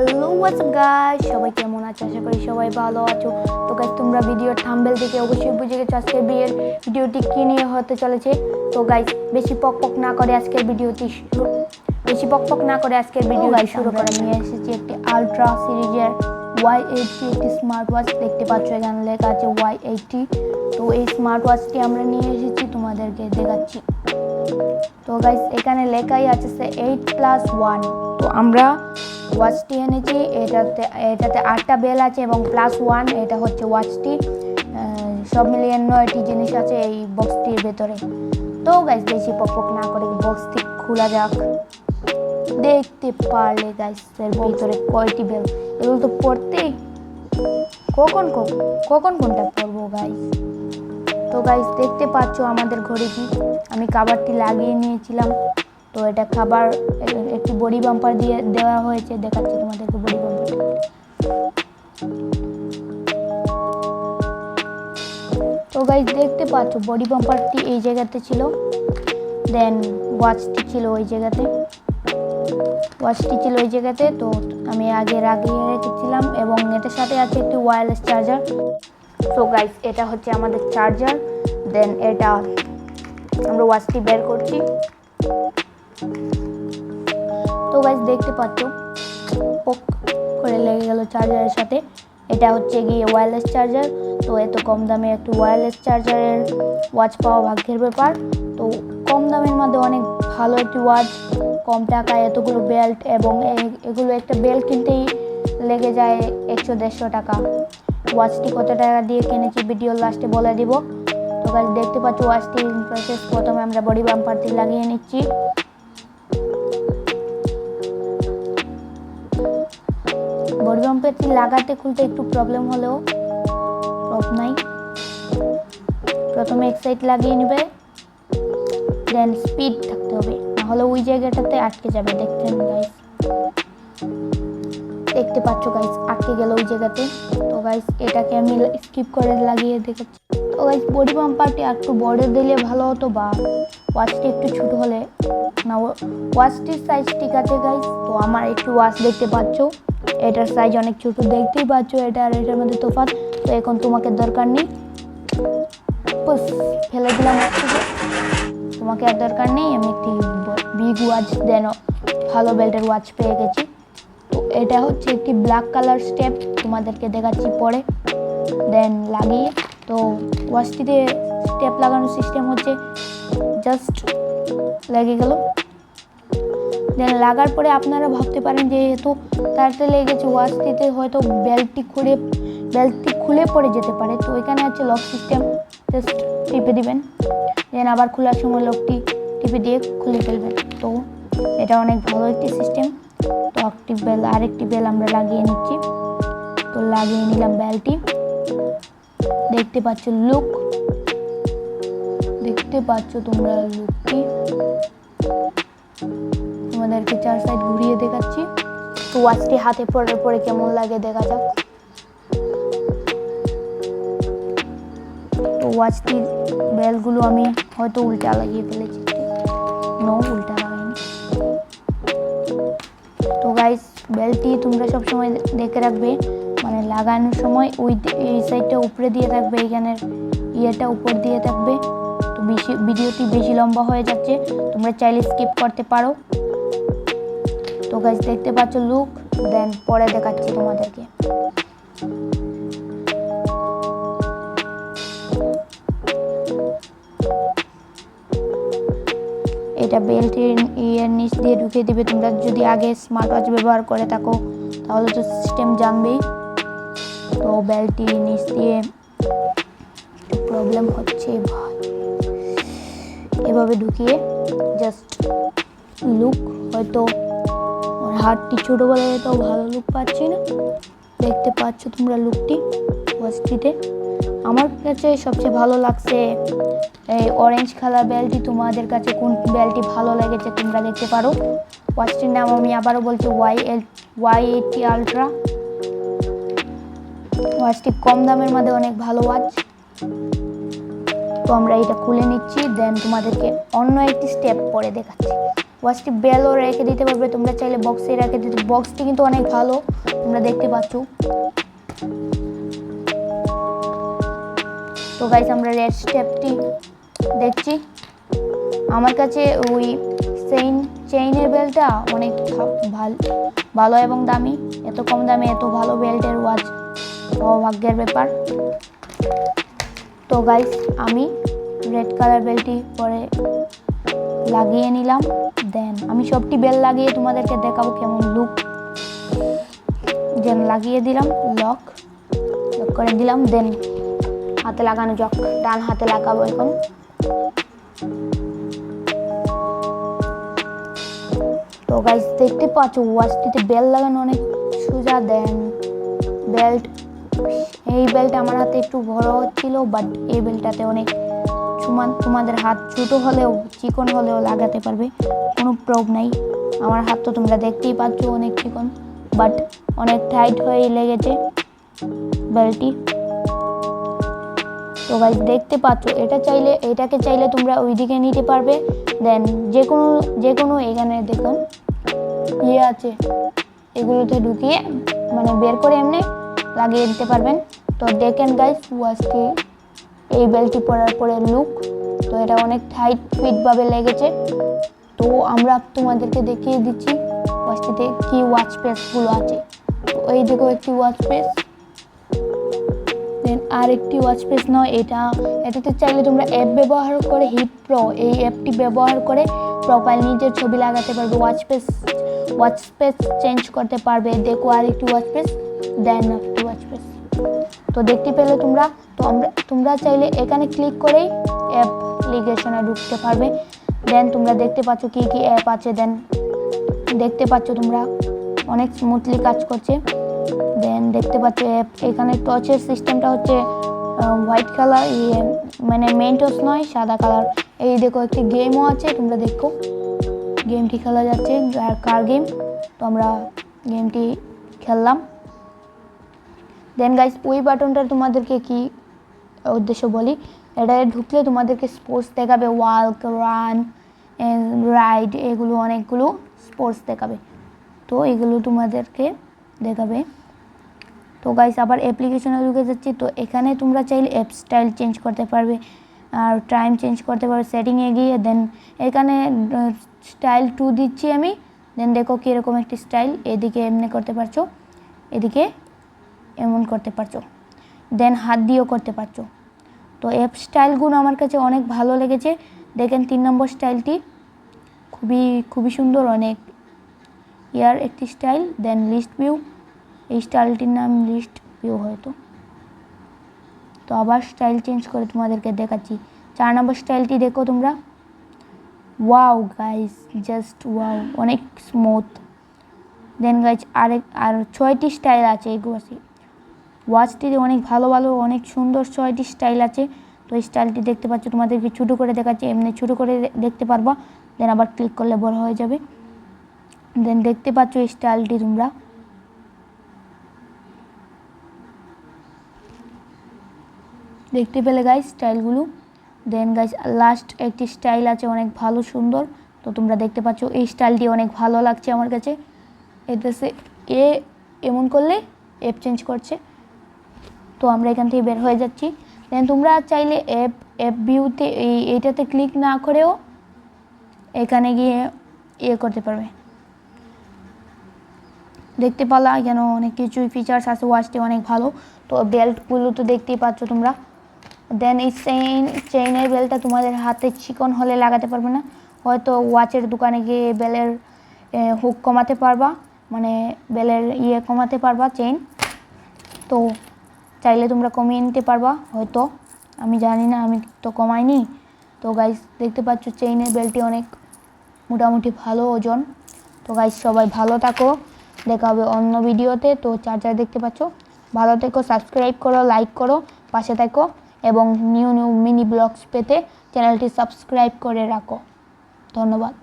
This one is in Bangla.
হ্যালো ওয়াটস গাইস সবাই কেমন আছো? আশা করি সবাই ভালো আছো। তো গাইস তোমরা ভিডিওর থাম্বেল দেখে অবশ্যই বুঝে গেছো আজকের বিয়ের ভিডিওটি কী নিয়ে হতে চলেছে। তো গাইস বেশি পক পক না করে আজকের ভিডিওটি শুরু বেশি পক পক না করে আজকের ভিডিও গাইস শুরু করে। নিয়ে এসেছি একটি আলট্রা সিরিজের ওয়াই এইটটি একটি স্মার্ট ওয়াচ দেখতে পাচ্ছ এখানে লেখা আছে ওয়াই এইটটি তো এই স্মার্ট ওয়াচটি আমরা নিয়ে এসেছি, তোমাদেরকে দেখাচ্ছি। তো গাইস এখানে লেখাই আছে সে এইট প্লাস ওয়ান তো আমরা ওয়াচটি এনেছি, এটাতে এটাতে আটটা বেল আছে এবং প্লাস ওয়ান এটা হচ্ছে ওয়াচটি সব মিলিয়ে নয়টি জিনিস আছে এই বক্সটির ভেতরে। তো গাইস বেশি পক না করে বক্সটি খোলা যাক। দেখতে পারলে গাইস এর ভিতরে কয়টি বেল এগুলো তো পড়তেই কখন কখন কখন কোনটা পড়ব গাইস তো গাইস দেখতে পাচ্ছ আমাদের ঘরে কি? আমি খাবারটি লাগিয়ে নিয়েছিলাম। তো এটা খাবার, একটি বডি বাম্পার দিয়ে দেওয়া হয়েছে। দেখাচ্ছি তোমাদেরকে বডি বাম্পার তো গাইস দেখতে পাচ্ছ বডি বাম্পারটি এই জায়গাতে ছিল। দেন ওয়াচটি ছিল ওই জায়গাতে। ওয়াচটি ছিল ওই জায়গাতে, তো আমি আগে লাগিয়ে রেখেছিলাম এবং এটার সাথে আছে একটি ওয়্যারলেস চার্জার তো গাইস এটা হচ্ছে আমাদের চার্জার দেন এটা আমরা ওয়াচটি বের করছি। তো গাইস দেখতে পাচ্ছ, পোক করে লেগে গেল চার্জারের সাথে। এটা হচ্ছে গিয়ে ওয়্যারলেস চার্জার তো এত কম দামে একটু ওয়্যারলেস চার্জারের ওয়াচ পাওয়া ভাগ্যের ব্যাপার। তো কম দামের মধ্যে অনেক ভালো একটি ওয়াচ কম টাকায় এতগুলো বেল্ট এবং এগুলো একটা বেল্ট কিনতেই লেগে যায় একশো দেড়শো টাকা। ওয়াচটি কত টাকা দিয়ে কিনেছি ভিডিও লাস্টে বলে দিব। তো গাছ দেখতে পাচ্ছ ওয়াচটি প্রসেস প্রথমে আমরা বডি বাম্পারটি লাগিয়ে নিচ্ছি। বডি বাম্পারটি লাগাতে খুলতে একটু প্রবলেম হলেও নাই। প্রথমে এক সাইড লাগিয়ে নেবে দেন স্পিড থাকতে হবে। নাহলে ওই জায়গাটাতে আটকে যাবে দেখছেন গাইস দেখতে পাচ্ছ গাইস আটকে গেল ওই জায়গাতে। তো গাইস এটাকে আমি স্কিপ করে লাগিয়ে দেখাচ্ছি তো গাইস বডি পাম্পারটি একটু বড় দিলে ভালো হতো বা ওয়াচটি একটু ছোট হলে। না ওয়াচটির সাইজ ঠিক আছে গাইস তো আমার একটু ওয়াচ দেখতে পাচ্ছ। এটার সাইজ অনেক ছোট, দেখতেই পাচ্ছ এটা আর এটার মধ্যে তফাৎ। তো এখন তোমাকে দরকার নেই। ফেলে দিলাম তোমাকে আর দরকার নেই, আমি একটি বিগ ওয়াচ দেন ভালো বেল্টের ওয়াচ পেয়ে গেছি। তো এটা হচ্ছে একটি ব্ল্যাক কালার স্টেপ তোমাদেরকে দেখাচ্ছি পরে। দেন লাগিয়ে, তো ওয়াচটিতে স্টেপ লাগানোর সিস্টেম হচ্ছে জাস্ট লেগে গেল। দেন লাগার পরে আপনারা ভাবতে পারেন যেহেতু তাড়াতাড়ি লেগে গেছে, ওয়াচটিতে হয়তো বেল্টটি খুলে বেল্টটি খুলে পড়ে যেতে পারে। তো এখানে আছে লক সিস্টেম জাস্ট টিপে দিবেন। দেন আবার খোলার সময় লকটি টিপে দিয়ে খুলে ফেলবেন। তো এটা অনেক ভালো একটি সিস্টেম তো একটি বেল আরেকটি বেল আমরা লাগিয়ে নিচ্ছি। তো লাগিয়ে নিলাম বেলটি দেখতে পাচ্ছ লুক দেখতে পাচ্ছ তোমরা লুকটি তোমাদেরকে চার সাইড ঘুরিয়ে দেখাচ্ছি। তো ওয়াচটি হাতে পড়ে পরে কেমন লাগে দেখা যাক। তো ওয়াচটির বেলগুলো আমি হয়তো উল্টা লাগিয়ে ফেলেছি। নো উল্টা গাইস বেলটি তোমরা সবসময় দেখে রাখবে। মানে লাগানোর সময় ওই এই সাইডটা উপরে দিয়ে থাকবে, এইখানের ইয়েটা উপর দিয়ে থাকবে। তো বেশি ভিডিওটি বেশি লম্বা হয়ে যাচ্ছে, তোমরা চাইলে স্কিপ করতে পারো। তো গাছ দেখতে পাচ্ছ লুক দেন পরে দেখাচ্ছি তোমাদেরকে। এটা বেল্টের ইয়ের নিচ দিয়ে ঢুকিয়ে দিবে। তোমরা যদি আগে স্মার্ট ওয়াচ ব্যবহার করে থাকো, তাহলে তো সিস্টেম জানবেই। তো বেল্টটি নিচ দিয়ে প্রবলেম হচ্ছে এভাবে ঢুকিয়ে জাস্ট লুক হয়তো ওর হাতটি ছোটো বলে তো ভালো লুক পাচ্ছি না। দেখতে পাচ্ছ তোমরা লুকটি ওয়াচটিতে আমার কাছে সবচেয়ে ভালো লাগছে এই অরেঞ্জ কালার বেলটি তোমাদের কাছে কোন বেলটি ভালো লেগেছে তোমরা দেখতে পারো। ওয়াচটির নাম আমি আবারও বলছি Y L Y eighty ultra ওয়াচটি কম দামের মধ্যে অনেক ভালো ওয়াচ তো আমরা এটা খুলে নিচ্ছি দেন তোমাদেরকে অন্য একটি স্টেপ পরে দেখাচ্ছি। ওয়াচটি বেলও রেখে দিতে পারবে, তোমরা চাইলে বক্সে রেখে দিতে বক্সটি কিন্তু অনেক ভালো, তোমরা দেখতে পাচ্ছ। তো গাইস আমরা রেড স্টেপটি দেখছি। আমার কাছে ওই চেইন চেইনের বেল্টটা অনেক ভালো ভালো এবং দামি। এত কম দামে এত ভালো বেল্টের ওয়াচ ভাগ্যের ব্যাপার। তো গাইস আমি রেড কালার বেল্টটি পরে লাগিয়ে নিলাম। দেন আমি সবটি বেল লাগিয়ে তোমাদেরকে দেখাবো কেমন লুক যেন লাগিয়ে দিলাম। লক লক করে দিলাম। দেন হাতে লাগানো যাক ডান হাতে লাগাবো এখন। তো গাইস দেখতে পাচ্ছ ওয়াচটিতে বেল লাগানো অনেক সোজা দেন বেল্ট এই বেল্ট আমার হাতে একটু বড় হচ্ছিল বাট এই বেল্টটাতে অনেক সমান, তোমাদের হাত ছোট হলেও, চিকন হলেও লাগাতে পারবে, কোনো প্রব নাই। আমার হাত তো তোমরা দেখতেই পাচ্ছ অনেক চিকন বাট অনেক টাইট হয়ে লেগেছে বেল্টটি তো গাইজ দেখতে পাচ্ছ, এটা চাইলে, এটাকে চাইলে তোমরা ওইদিকে নিতে পারবে। দেন যে কোনো যে কোনো এখানে দেখুন ইয়ে আছে। এগুলোতে ঢুকিয়ে মানে বের করে এমনি লাগিয়ে দিতে পারবেন। তো দেখেন গাইজ ওয়াচটি এই বেল্টটি পরার পরে লুক তো এটা অনেক টাইট ফিটভাবে লেগেছে। তো আমরা তোমাদেরকে দেখিয়ে দিচ্ছি। ওয়াচটিতে কি ওয়াচ পেসগুলো আছে। তো এই দেখো একটি ওয়াচ পেস আর একটি ওয়াচ পেস নয় এটা। এটাতে চাইলে তোমরা অ্যাপ ব্যবহার করে হিট প্রো এই অ্যাপটি ব্যবহার করে প্রোফাইল নিজের ছবি লাগাতে পারবে watch face watch face change করতে পারবে। দেখো আর একটি ওয়াচ পেস দেন একটি ওয়াচ পেস তো দেখতে পেলে তোমরা, তো আমরা, তোমরা চাইলে এখানে ক্লিক করেই অ্যাপ্লিকেশনে ঢুকতে পারবে। দেন তোমরা দেখতে পাচ্ছ কী কী অ্যাপ আছে দেন দেখতে পাচ্ছ তোমরা অনেক স্মুথলি কাজ করছে। দেন দেখতে পাচ্ছ এখানে টচের সিস্টেমটা হচ্ছে হোয়াইট কালার ইয়ে মানে মেন টচ নয়, সাদা কালার এই দেখো একটি গেমও আছে, তোমরা দেখো। গেমটি খেলা যাচ্ছে কার গেম তো আমরা গেমটি খেললাম। দেন গাইস ওই বাটনটা তোমাদেরকে কি উদ্দেশ্য বলি? এটা ঢুকলে তোমাদেরকে স্পোর্টস দেখাবে ওয়াল্ক রান রাইড এগুলো অনেকগুলো স্পোর্টস দেখাবে। তো এগুলো তোমাদেরকে দেখাবে। তো গাইস আবার অ্যাপ্লিকেশনে ঢুকে যাচ্ছি, তো এখানে তোমরা চাইলে অ্যাপ স্টাইল চেঞ্জ করতে পারবে, আর টাইম চেঞ্জ করতে পারবে সেটিংয়ে গিয়ে দেন এখানে স্টাইল টু দিচ্ছি আমি দেন দেখো কীরকম একটি স্টাইল এদিকে এমনি করতে পারছ, এদিকে এমন করতে পারছ দেন হাত দিয়েও করতে পারছ। তো অ্যাপ স্টাইলগুলো আমার কাছে অনেক ভালো লেগেছে, দেখেন তিন নম্বর স্টাইলটি খুবই খুবই সুন্দর, অনেক, ইয়ার একটি স্টাইল দেন লিস্ট ভিউ এই স্টাইলটির নাম লিস্ট ভিউ হয়তো। তো আবার স্টাইল চেঞ্জ করে তোমাদেরকে দেখাচ্ছি। চার নম্বর স্টাইলটি দেখো তোমরা। ওয়াও গাইস, জাস্ট ওয়াও, অনেক স্মুথ। দেন গাইজ আরেক, আর ছয়টি স্টাইল আছে এগুলো ওয়াচটিতে অনেক ভালো ভালো, অনেক সুন্দর ছয়টি স্টাইল আছে। তো এই স্টাইলটি দেখতে পাচ্ছ, তোমাদেরকে ছোটো করে দেখাচ্ছি, এমনি ছোটো করে দেখতে পারবা। দেন আবার ক্লিক করলে বড় হয়ে যাবে। দেন দেখতে পাচ্ছ এই স্টাইলটি তোমরা। দেখতে পেলে গাইজ স্টাইলগুলো দেন গাইজ লাস্ট একটি স্টাইল আছে, অনেক ভালো, সুন্দর। তো তোমরা দেখতে পাচ্ছ, এই স্টাইলটি অনেক ভালো লাগছে আমার কাছে। এটাতে এ এমন করলে অ্যাপ চেঞ্জ করছে। তো আমরা এখান থেকে বের হয়ে যাচ্ছি। দেন তোমরা চাইলে অ্যাপ অ্যাপ ভিউতে এই, এইটাতে ক্লিক না করেও এখানে গিয়ে ইয়ে করতে পারবে। দেখতে পালা, এখানে অনেক কিছুই ফিচার্স আছে ওয়াচটি অনেক ভালো। তো বেল্টগুলো তো দেখতেই পাচ্ছ তোমরা। দেন এই চেইন চেইনের বেলটা তোমাদের হাতে চিকন হলে লাগাতে পারবে না। হয়তো ওয়াচের দোকানে গিয়ে বেলের হুক কমাতে পারবা। মানে বেলের ইয়ে কমাতে পারবা চেইন তো চাইলে তোমরা কমিয়ে নিতে পারবা, হয়তো। আমি জানি না, আমি তো কমাইনি। তো গাইস দেখতে পাচ্ছ চেইনের বেল্টটি অনেক মোটামুটি ভালো ওজন। তো গাইস সবাই ভালো থাকো। দেখা হবে অন্য ভিডিওতে তো। চার্জার দেখতে পাচ্ছ। ভালো থেকো সাবস্ক্রাইব করো লাইক করো, পাশে থাকো। এবং নিউ নিউ মিনি ব্লগস পেতে চ্যানেলটি সাবস্ক্রাইব করে রাখো। ধন্যবাদ।